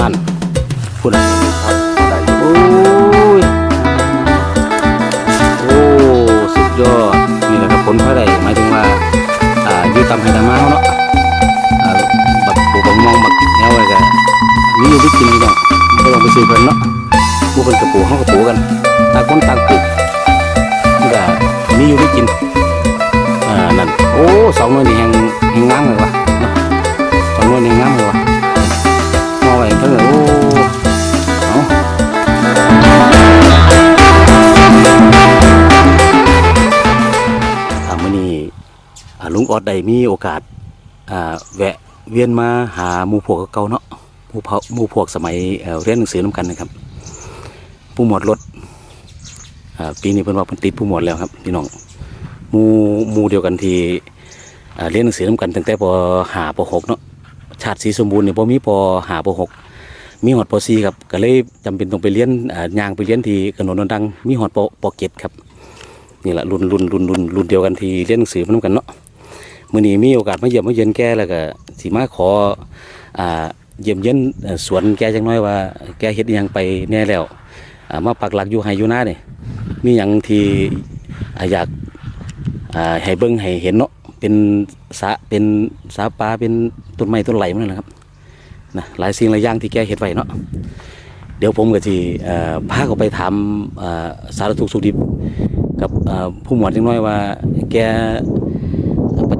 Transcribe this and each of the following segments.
นั่นพูดอะได้อยู่โอ้ยโอ้สุดยอดนี่แหละครับผลพลอยได้หมายถึงว่าอ่าอยู่ตามให้ตามมาเนาะอ่าบักปลูกบักมองบักแนวอะไรกันมีอยู่ที่กินนี่เนาะไม่ต้องไปซื้อเพิ่นเนาะผู้เพิ่นกับปลูกเขากับปลูกกันต่างคนต่างปลูกมันก็มีอยู่ที่กินอ่านั่นโอ้สองหน่วยนี่แหงแหง ได้มีโอกาสแวะเวียนมาหาหมู่พวกเก่าเนาะหมู่เผาหมู่พวกสมัยเเรียนหนังสือน้ำกันนะครับ ผู้หมวดรถปีนี้เพิ่นว่าเพิ่นติดผู้หมวดแล้วครับพี่น้องหมู่หมู่เดียวกันที่เรียนหนังสือน้ำกันตั้งแต่ปหาปหกเนาะชาติศรีสมบูรณ์เนี่ยพอมีปหาปหกมีหอดปสี่ครับก็เลยจำเป็นต้องไปเรียนยางไปเรียนที่กนนนดังมีหอดปปเกตครับนี่แหละรุ่นรุ่นรุ่นรุ่นรุ่นเดียวกันที่เรียนหนังสือมานํกันเนาะ มื้อนี้มีโอกาสมาเยี่ยมมาเยือนแกแล้วก็สิมาขออ่าเยี่ยมเยียนสวนแกจักหน้อยว่า แกเฮ็ดยังไปแน่แล้วมาปักหลักอยู่ไห้อยู่หน้านี่มีหยังที่อยากให้เบิ่งให้เห็นเนาะเป็นสะเป็นสาปลาเป็นต้นไม้ต้นไหลมันนั่นะครับนะหลายสิ่งหลายอย่างที่แกเฮ็ดไว้เนาะเดี๋ยวผมก็สิพาเขาไปถามอ่าสารทุกสุดิบกับผู้หมวดเล็กน้อยว่าแก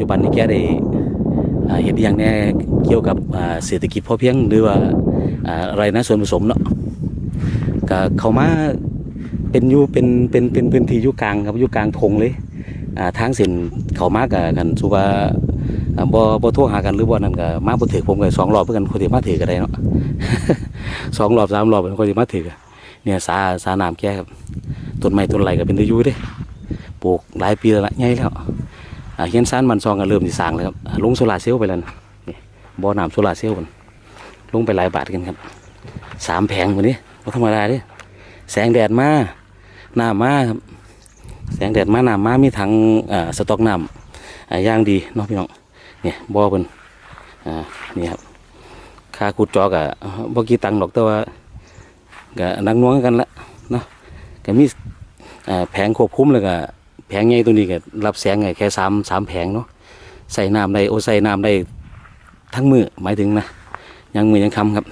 จจุบันนี้แกได้เห็นอย่างแน่เกี่ยวกับเศรษฐกิจพอเพียงหรือว่าอะไรนะส่วนผสมเนาะก็เขามาเป็นยูเป็นเป็นเป็นพื้นที่ยู่กลางครับยู่กลางทงเลยทางเส้นเขามากกันสุว่าอ่าบ่บ่โทรหากันหรือบ่นั่นก็มาบ่ถือผมก็สองรอบเพื่อกันคนที่มาถือก็ได้เนาะสองรอบสามรอบเป็นคนที่มาถือเนี่ยสาสาน้ำแกครับต้นไม้ต้นไรก็เป็นตะยูเด้ปลูกหลายปีแล้วละใหญ่แล้ว เฮียนซานมันซองก็เริ่มสิสร้างแล้วครับลงโซลาเซลล์ไปแล้วนะนี่บ่อน้ำโซลาเซลล์มันลงไปหลายบาทกันครับสามแผงวันนี้บ่ธรรมดาเด้แสงแดดมาหน้ำมาครับแสงแดดมาหน้ำมามีถังสต็อกน้ำย่างดีเนาะพี่น้องเนี่ยบ่อเพิ่นนี่ครับค่าขุดจอกอะบ่กี่ตังค์ดอกแต่ว่าก็นักน่วงกันละเนาะก็มีแผงควบคุมแล้วก็ แผงใหญ่ตัวนี้ก็รับแสงไงแค่สามสามแผงเนาะใส่น้ำได้โอใส่น้ำได้ทั้งมือหมายถึงนะยังมือยังคำครับ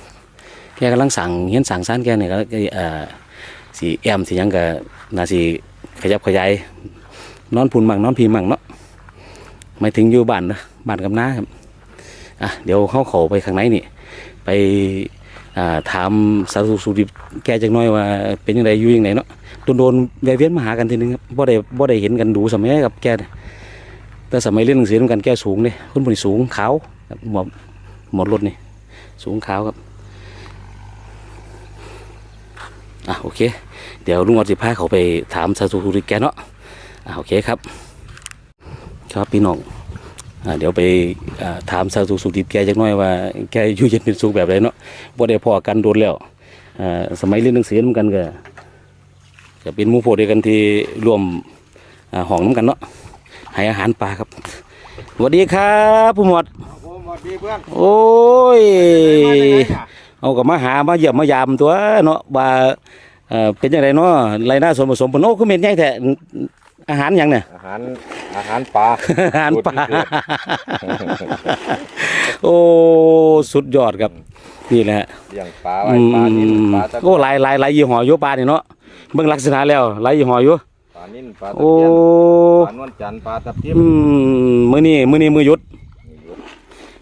แกกำลังสั่งเฮียนสั่งซานแกเนี่ยก็อ่อสีแอมสียังก็น่าสีขยับขยายนอนพุนมั่งนอนพีมั่งเนาะหมายถึงอยู่บ้านนะบ้านกับน้าครับอะเดี๋ยวเข้าเขาไปข้างในนี่ ไปถามสารสุขสุดิบแกจักน้อยว่าเป็นยังไงอยู่ยังไงเนาะ โดนโดนๆแวะเวียนมาหากันทีนึงครับบ่ได้บ่ได้เห็นกันดูสมัยกับแกแต่สมัยเรียนหนังสือเหมือนกันแกสูงเลยคนผู้นี้สูงขาวครับหมดหมดรถนี่สูงขาวครับอะโอเค เดี๋ยวลุงออดสิพาเขาไปถามสาธุสุริแกเนาะอะโอเคครับ ครับพี่น้องอ่าเดี๋ยวไปอ่าถามสาธุสุริแกจักหน่อยว่าแกอยู่เย็นเป็นสุขแบบไรเนาะบ่ได้พอกันโดนแล้วอ่าสมัยเรียนหนังสือเหมือนกันก็ จะเป็นหมูโพเดียวกันที่รวมอ่าห้องน้ำกันเนาะให้อาหารปลาครับสวัสดีครับผู้หมวดผมสวัสดีเพื่อนโอ้ยมาจากไหนเนี่ยเอากับมาหามาเยี่ยมมายามตัวเนาะว่าเอ่อเป็นยังไงเนาะไรหน้าส่วนผสมปนโอ้คือเม็ดใหญ่แท้อาหารหยังเนี่ยอาหารอาหารปลาอาหารปลาโอ้สุดยอดครับ นี่แหละเลี้ยงปลาอืไว้ปลานิ่นมปลาตะโอ้หลายหลายหลายยี่ห้ออยู่ปลานี่เนาะเบิ่งลักษณะแล้วหลายยี่ห้ออยู่ปลานิ่นปลาตะโอ้เพียนปลานวลจันทร์ปลาตะเพียนอืมมื้อนี้มื้อนี้มื้อหยุด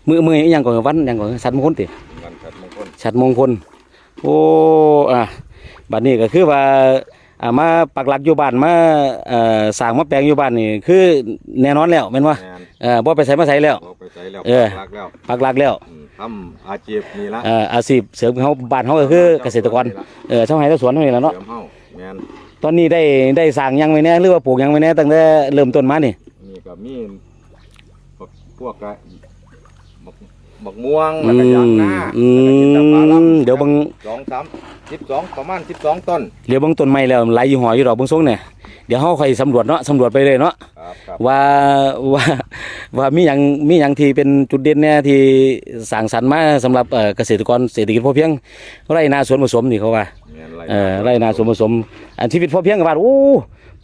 มือมืออหยังก่อนวันอหยังก่อนสัตว์มงคลติมันขัดมงคลสัตว์มงคลโอ้อะบัดนี้ก็คือว่า อ่ามาปักหลักอยู่บ้านมาเอ่อสร้างมาแปลงอยู่บ้านนี่คือแน่นอนแล้วแม่นบ่แมนเอ่อบ่ไปใส่มาใส่แล้วเอาไปใส่แล้วเออปากแล้วปักหลักแล้วอืมทำอาชีพนี่ละเอ่ออาชีพเสริมของเฮาบ้านเฮาก็คือเกษตรกรเออชาวไร่ชาวสวนเท่านี้แหละเนาะ เสริมเฮาแมนตอนนี้ได้ได้สร้างหยังไว้แน่หรือว่าปลูกหยังไว้แน่ตั้งแต่เริ่มต้นมานี่ นี่ก็มีพวกพวกกะบัก บักม่วงแล้วก็ยางนาอืแล้วก็จินตปลามเดี๋ยวเบิ่งสองสามสิบสองประมาณสิบสองต้นเดี๋ยวเบิ่งต้นไม้แล้วหลายยี่ห้ออยู่ดอกเบิ่งทรงเนี่ยเดี๋ยวเฮาค่อยสำรวจเนาะสำรวจไปเลยเนาะครับครับว่าว่าว่ามีหยังมีหยังที่เป็นจุดเด่นแน่ที่สร้างสรรค์มาสำหรับเอ่อเกษตรกรเศรษฐกิจพอเพียงไร่นาสวนผสมนี่เขาว่าแม่นไรเอ่อไร่นาสวนผสม อันชีวิตพอเพียงกับว่าโอ้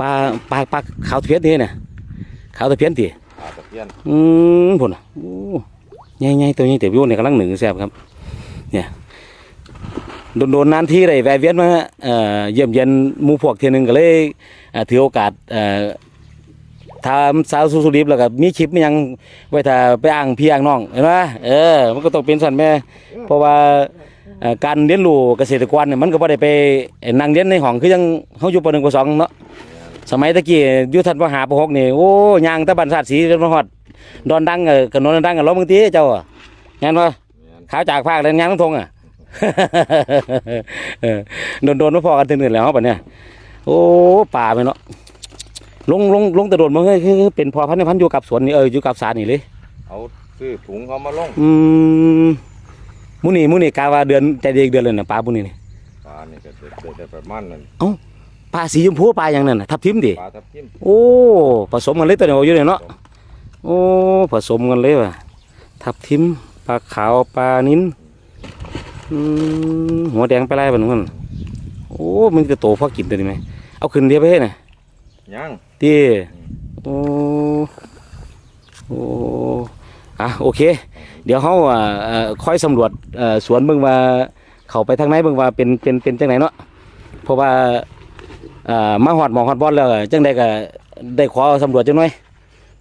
ปลาปลาปลาขาวตะเพียนนี่น่ะขาวตะเพียนติปลาตะเพียนอืมพุ่นน่ะโอ้ ใหญ่ๆตัวนี้แต่วิวเนี่ยกำลังหนึ่งแซ่บครับ เนี่ยโดนๆนานที่ได้แวะเวียนมาเยี่ยมเยียนมูพวกเทียนึงก็เลยถือโอกาสทำสาวสุสุดิบแล้วก็มีคลิปมียังไว้ถ้าไปอ้างพี่อ้างน้องเห็นไหมเออมันก็ต้องเป็นสันแม่ เพราะว่าการเรียนรู้เกษตรกรเนี่ยมันก็บ่ได้ไปนั่งเรียนในห้องคือยังเฮาอยู่ป .1 ป .2 เนาะสมัยตะกี้ยู่ทันปหาป .6 นี่โอ้ยางตะบันสาดสีจนมาฮอด ดอนดังเออกันนอนดังกันล้อมึงตีเจ้าอะงั้นบ่แม่นขาวจากภาคแรงงานทั้งทงอะเออโดนโดนมาพอกันถึงหนึ่งแล้วปะเนี่ยโอ้ป่าไปเนาะลงลงลงแตะโดนมาเฮ้ยคือเป็นพอพันธุ์พันธุ์อยู่กับสวนนี่เอออยู่กับสานี่เลยเอาซื้อถุงเขามาลงอืมมุนี่มุนี่กาว่าเดือนใจเด็กเดือนเลยนะปลาบุนี่นี่ปลานี่ก็จะได้ประมาณนั้นปลาสีชมพูปลาอย่างนั้นน่ะทับทิมดิปลาทับทิมโอ้ผสมกันเลยตัวเดียวอยู่เลยเนาะ โอ้ผสมกันเลยว่ะทับทิมปลาขาวปลานิ้นอืมหัวแดงไปไล่บ้านมันโอ้มันจะโตพอกินตัวนี้ไหมเอาขึ้นเดียวไปให้น่ะยังตีโอ้โอ้อะโอเค เดี๋ยวเขาอ่าเอ่อค่อยสำรวจเอ่อสวนเบิ่งว่าเขาไปทางไหนเบิ่งว่าเป็นเป็นเป็นจังไหนเนาะเพราะว่าอ่ามาหอดหมองหอดบอลแล้วจังได้ก็ได้ขอสำรวจจังหน่อย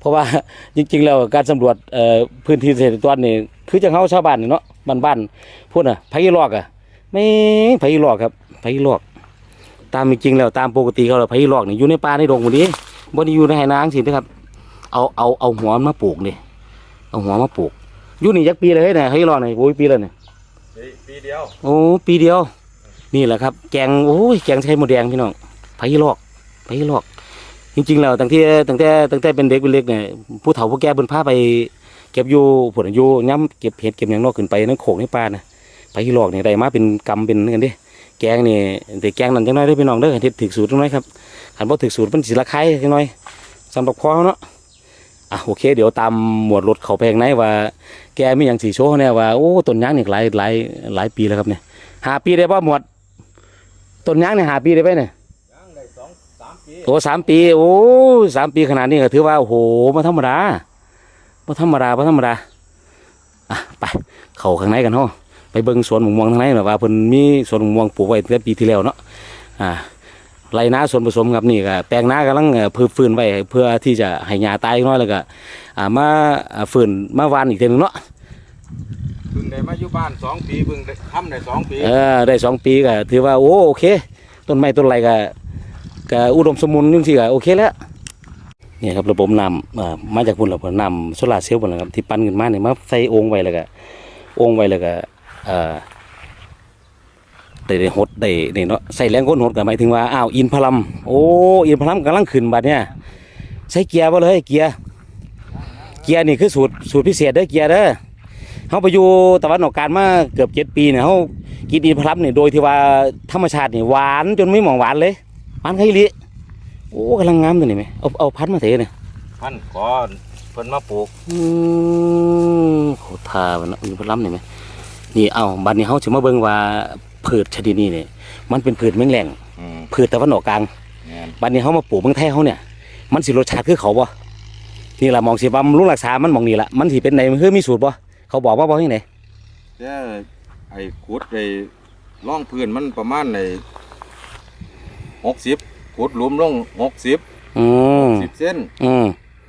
เพราะว่าจริงๆแล้วการสำรวจเอ่อพื้นที่เกษตรกรนี่คือจังเฮาชาวบ้านนี่เนาะบ้านๆพูดน่ะไผลอกอะไม่ไผลอกครับไผลอก ตามจริงๆแล้วตามปกติเขาแล้วไผลอกนี่อยู่ในป่าในดงหมดนี้บ่ได้อยู่ในไหนางสินะครับ เอาเอาเอาหัวมันมาปลูกนี่เอาหัวมาปลูกอยู่นี่จักปีเลยเนี่ยไผลอกนี่โอ้ยปีแล้วเนี่ยเฮ้ยปีเดียวโอ้ปีเดียว นี่แหละครับ แกงโอ้ยแกงไทยหมดแดงพี่น้องไผลอกไผลอก จริงๆแล้วตั้งแต่ตั้งแต่ตั้งแต่เป็นเด็กเป็นเล็กเนี่ยผู้เฒ่าผู้แก่เพิ่นพาไป เก็บอยู่ผลอยู่ย้ำเก็บเห็ดเก็บหยังนอกขึ้นไปนั่นโขกในป่านะไผลอกเนี่ยได้มาเป็นกำเป็นกันดิแกงนี่แต่แกงนั่นจังน้อยได้พี่น้องเด้อเฮ็ดถึกสูตรจังน้อยครับคันบ่ถึกสูตรมันสิละคายจังน้อยสำหรับคอเนาะอะโอเค เดี๋ยวตามหมวดรถเขาไปข้างในว่า แกไมีหยังสิโชว์เนี่ยว่าโอ้ต้นยางนี่ยหลายหลายหลายปีแล้วครับเนี่ยหาปีได้ป่ะหมวดต้นยางนี่ยหาปีได้ไหมเนี่ย ยังได้สองสามปี โอ้สามปี โอ้สามปีขนาดนี้ก็ถือว่าโอ้โหมาธรรมดามาธรรมดามาธรรมดาอะไป เข้าข้างในกันเนาะไปเบิ่งสวนหมูม่วงทางในหน่อยว่าเพิ่นมีสวนหมูม่วงปลูกไว้ตั้งแต่ปีที่แล้วเนาะอ่าไรนาสวนผสมครับนี่ก็แปลงนากำลังเอ่อพืชฟื้นไว้เพื่อที่จะให้หญ้าตายน้อยแล้วก็อ่ามาอ่าฟื้นมาหวานอีกทีหนึงเนาะเพิ่งได้มาอยู่บ้านสองปีเพิ่งได้ทำได้สองปีเออได้สองปีก็ถือว่าโอ้โอเค ต้นไม้ต้นไรก็ ก็อุดมสมบูรณ์จังซี่ก็โอเคแล้วนี่ครับระบบนำมาจากพุ่นแล้วพุ่นำโซลาร์เซลล์พุ่นนะครับที่ปั้นขึ้นมาเนี่ยมาใส่องไว้แล้วก็องไว้แล้วก็เอ่อได้ได้หดได้นี่เนาะใส่แรงก้นหดก็หมายถึงว่าอ้าวอินพลัมโอ้อินพลัมกำลังขึ้นบัดเนี่ยใส่เกียร์บ่เลยเกียร์เกียร์นี่คือสูตรสูตรพิเศษเด้อเกียร์เด้อเฮาไปอยู่ตะวันออกกลางมาเกือบเจ็ดปีเนี่ยเฮากินอินพลัมเนี่ยโดยที่ว่าธรรมชาตินี่หวานจนไม่หมองหวานเลย หวานไข่ลิโอ้กำลังงามตัวนี้ไหมเอาเอาพันธุ์มาเทเนี่ยพันขอเพิ่นมาปลูกอืมโคตรทามันเนาะอินพลัมนี่ไหมนี่เอาบัดนี้เขาจะมาเบิ่งว่าพืชชนิดนี้เนี่ยมันเป็นพืชแมงแรงอืมพืชตะวันออกกลางแม่นบัดนี้เขามาปลูกเมืองไทยเขาเนี่ย มันสิรสชาติคือเขาบ่นี่แหละมองสิว่ามันรู้รักษามันมองนี่แหละมันสิเป็นไหนมันคือมีสูตรบ่เขาบอกว่าบ่ยังไงแต่ไอ้ขุดไอ้ร่องพื้นมันประมาณใน หกสิบขุดหลุมลงหกสิบอืมสิบเส้นอืม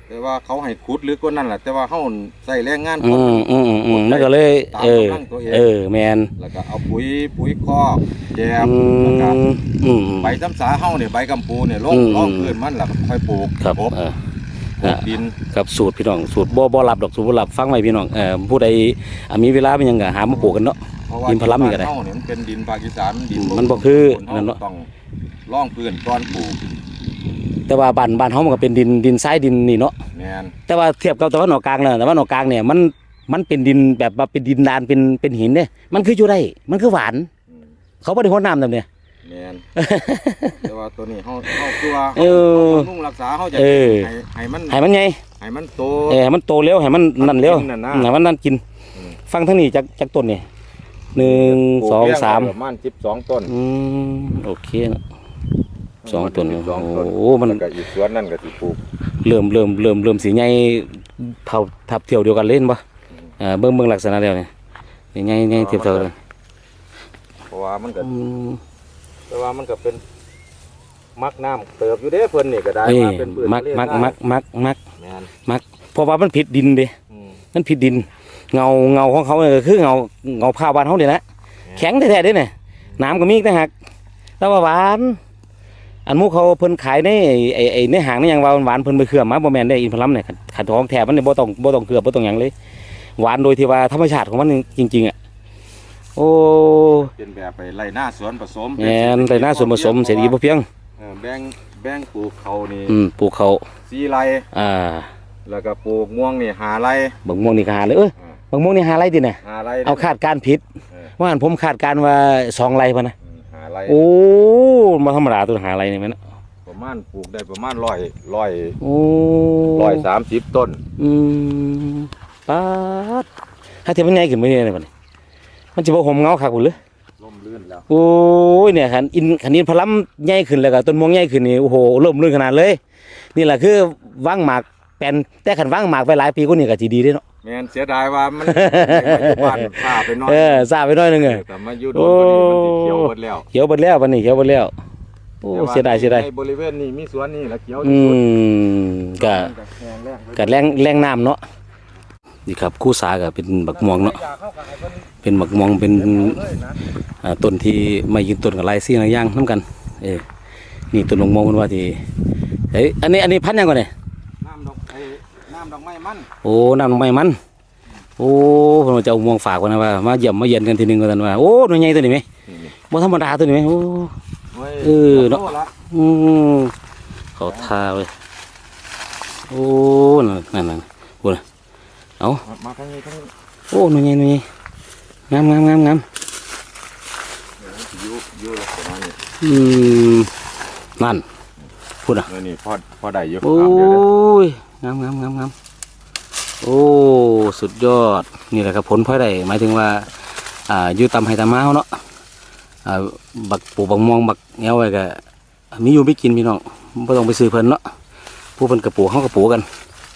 แต่ว่าเขาให้ขุดลึกกว่านั้นแหละแต่ว่าเขาใส่แรงงานคอืนมอืมอืมอืมมันก็เลยตามเออกำลังตัวเอง เออแมนแล้วก็เอาปุ๋ยปุ๋ยคอกแกบอืแล้วก็มอืมอืมใบซ้ำสาเฮาเนี่ยใบกำปูเนี่ยลงอืมร่องพื้นมันแล้วก็ค่อยปลูกครับกบเออกบดิน ครับสูตรพี่น้องสูตรบ่บ่หลับดอกสูตรบ่หลับฟังไว้พี่น้องเอ่อผู้ใดอะมีเวลาเป็นหยังก็หามาปลูกกันเนาะ เพราะว่าดินพลัมนี่ก็ได้บ้าเฮาเนี่ยมันเป็นดินภาคอีสานดินมันบ่คือเฮานั่นเนาะ ต้อง ร่องพื้นก่อนปลูกแต่ว่าบ้านบ้านเฮามันก็เป็นดินดินทรายดินนี่เนาะแม่นแต่ว่าเทียบกับตะวันออกกลางแล้วตะวันออกกลางเนี่ยมันมันเป็นดินแบบว่าเป็นดินดานเป็นเป็นหินเนี่ยมันคืออยู่ได้มันคือหวานอืมเขาบ่ได้รดน้ำนำเนี่ย แม่นแต่ว่าตัวนี้เฮาเฮาตัวเออบำรุงรักษาเฮาจะเออ ให้ให้มันให้มันไงให้มันโต เออให้มันโตเร็วให้มันนั่นเร็วมันกินน่ะนะให้มันนั่นกิน อืม ฟังทั้งนี้จากจากต้นนี่หนึ่งปลูกสองเลี้ยสามไว้ประมาณ12ต้น อืมโอเคนะ สองต้นสองต้นโอ้มันแล้วก็อีกสวนนั่นก็สิปลูกเริ่มเริ่มเริ่มเริ่มสีใหญ่เท่าทับเที่ยวเดียวกันเล่นปะเออเบิ่งเบิ่งลักษณะแล้วเนี่ยนี่ใหญ่ใหญ่เทียบเท่ากันเพราะว่ามันก็อืม แต่ว่ามันก็เป็นมักน้ำเติบอยู่เด้เพิ่นนี่ก็ได้เอ้ยมาเป็นพืชมักทะเลมักได้มักมักมักแม่นมักเพราะว่ามันผิดดินเด้อืม มันผิดดิน เงาเงาของเขาเนี่ยก็คือเงาเงาผ้าบ้านเขาเนี่ยแหละแข็งแท้ๆเด้เนี่ยน้ำก็มีอีกต่างหากแต่ว่าหวาน อันหมูเขาเพิ่นขายในไอ้ไอ้ไอ้ในห้างนี่ยังว่าหวานเพิ่นไปเคลือบมาบ่แม่นได้อินพลัมเนี่ยขัดขัดของแถบมันเนี่ยบ่ต้องบ่ต้องเคลือบบ่ต้องหยังเลย หวานโดยที่ว่าธรรมชาติของมันจริงๆอะโอ้เป็นแบบไปไล่หน้าสวนผสมแม่นแต่หน้าส่วนผสมเสรีบ่เพียงเออแบ่งแบ่งปลูกเขานี่อืมปลูกเขาวสี่ไร่อ่า แล้วก็ปลูกม่วงนี่หาไร่บักม่วงนี่ก็หาเลยเอ้ยอ่าบักม่วงนี่หาไรติเนี่ยหาไร่เอาคาดการณ์ผิดเออว่าอันผมคาดการณ์ว่าสองไรพะนะอืมหา ไร่โอ้มาธรรมดาตัวหาไรนี่แม่นประมาณปลูกได้ประมาณร้อยร้อยโอ้ร้อยสามสิบต้น อืมป๊าดถ้าเทียบมันใหญ่ขึ้นไปเนี่ยบัดนี้มันจะบ่ห่มเงาคักพุ่นหรือร่มรื่นแล้ว โอ้ยเนี่ยคันอินคันอินพลัมใหญ่ขึ้นแล้วก็ต้นม่วงใหญ่ขึ้นนี่โอ้โหเริ่มลื่นขนาดเลย นี่แหละคือวางหมากแปลนแต่คันวางหมากไปหลายปีกว่านี่ก็สิดีเด้เนาะ แม่นเสียดายว่ามันไม่มาอยู่บ้านผ้าไปนอนเออซาไปหน่อยหนึงเออแต่มาอยู่โดนพอดีมันสิเขียวหมดแล้วเขียวเบิดแล้วบัดนี้เขียวเบิดแล้วโอ้แต่ว่เสียดายเสียดายในบริเวณนี้มีสวนนี่ละเขียวอืที่สุดมก็ มันแห้งแล้งไปก็แรงแรงน้ำเนาะนี่ครับคู่สาก็เป็นบักม่วงเนาะอยากเข้ากับไอ้เพิ่นเป็นบักม่วงเป็นเอาเลยนะ อ่าต้นที่ไม่ยืนต้นกับลายซี่หลายอย่างน้ำกัน เออนี่ต้นบักม่วงมันว่าที่เอ้ยอันนี้อันนี้พันธุ์หยังก่อนเนี่ย น้ำดอกไอ้น้ำ ดอกไม้มันโอ้น้ำลงไปมัน โอ้เพิ่นว่าจะเอาม่วงฝากไว้นะว่ามาเยี่ยมมาเยียนกันทีหนึงกันว่าโอ้หน่วยใหญ่ตัวนี้ไหมนี่บ่ธรรมดาตัวนี้ไหมโอ้เว้ยเออเนาะโตละอืมเขาทาเลยโอ้นั่นนั่นนั่นพูดนะเอามามาทางนี้ทางนี้โอ้หน่วยใหญ่หน่วยใหญ่งามงามงามงามเดี๋ยวมันสิอยู่อยู่ลักษณะนี้อืมนั่นพูดนะเออนี่พอพอได้อยู่โอ้ตามเดี๋ยวเด้อยงามงามงามงาม โอ้สุดยอดนี่แหละครับผลพลอยได้หมายถึงว่าอ่าอยู่ตำไห้ตำมาเฮาเนาะอ่าบักปลูกบักม่วงบักแงวไว้ก็มีอยู่ไม่กินพี่น้องไม่ต้องไปซื้อเพิ่นเนาะผู้เพิ่นกระปลูกเฮาก็ปลูกกัน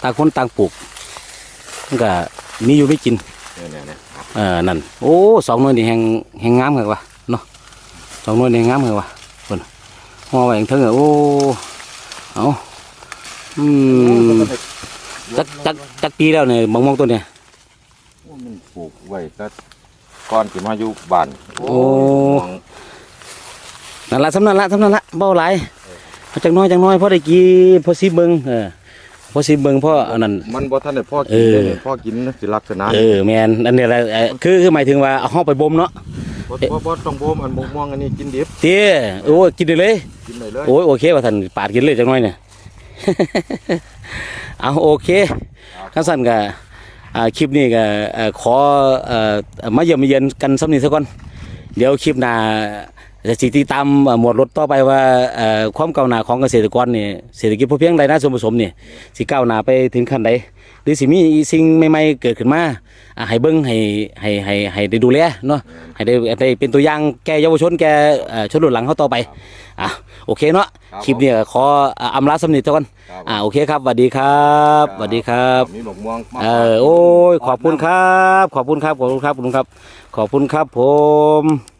ต่างคนต่างปลูกมันก็มีอยู่ไม่กินเนี่ยเนี่ยเนี่ยเออนั่นโอ้สองหน่วยนี่แหงแหงงามกันวะเนาะสองหน่วยนี่งามกันวะเพิ่นห่อไว้อย่างเทั้งอะโอ้เอาอืม จักจักจักปีแล้วเนี่ยบักม่วงต้นเนี่ยโอ้มันปลูกไว้ก็ก่อนสิมาอยู่บ้านโอ้นั่นละสำนันละสำนันละเบาหลายเอาจังน้อยจังน้อยพอได้กินพอซีเบิงเออพอซีเบิงพ่ออันนั้นมันบ่ทันได้พ่อเอกินอเลยนี่พ่อกินสิลักษณะเออแมนอันนี้แหละเอ่อคือคือหมายถึงว่าเอาห้องไปบ่มเนาะบ่บ่บ่ต้องบ่มอันบ่ม่วงอันนี้กินดิบเตี้ยโอ้ยกินได้เลยกินได้เลยโอ้ยโอเคว่าท่านปาดกินเลยจังน้อยเนี่ย เอาโอเคขั้นสั้นก็อ่าคลิปนี้ก็เอ่อขอเอ่อมาเยี่ยมมาเยียนกันสักนิดสักก่อน เดี๋ยวคลิปหน้า จะสิติดตามเอ่อหมวดรถต่อไปว่าเอ่อความก้าวหน้าของเกษตรกรนี่เศรษฐกิจพอเพียงรายได้ส่วนผสมนี่สิก้าวหน้าไปถึงขั้นใดหรือสิมีสิ่งใหม่ๆเกิดขึ้นมาอ่าให้เบิ่งให้ให้ให้ให้ได้ดูแลเนาะให้ได้ได้เป็นตัวอย่างแก่เยาวชนแก่เอ่อชนรุ่นหลังเขาต่อไปอะโอเคเนาะรับคลิปนี้ก็ขออ่าอำลาสำนิททุกคนครับอ่าโอเคครับสวัสดีครับสวัสดีครับมีบักม่วงมาเออโอ้ยขอบคุณครับ ขอบคุณครับขอบคุณครับขอบคุณครับ ขอบคุณครับผม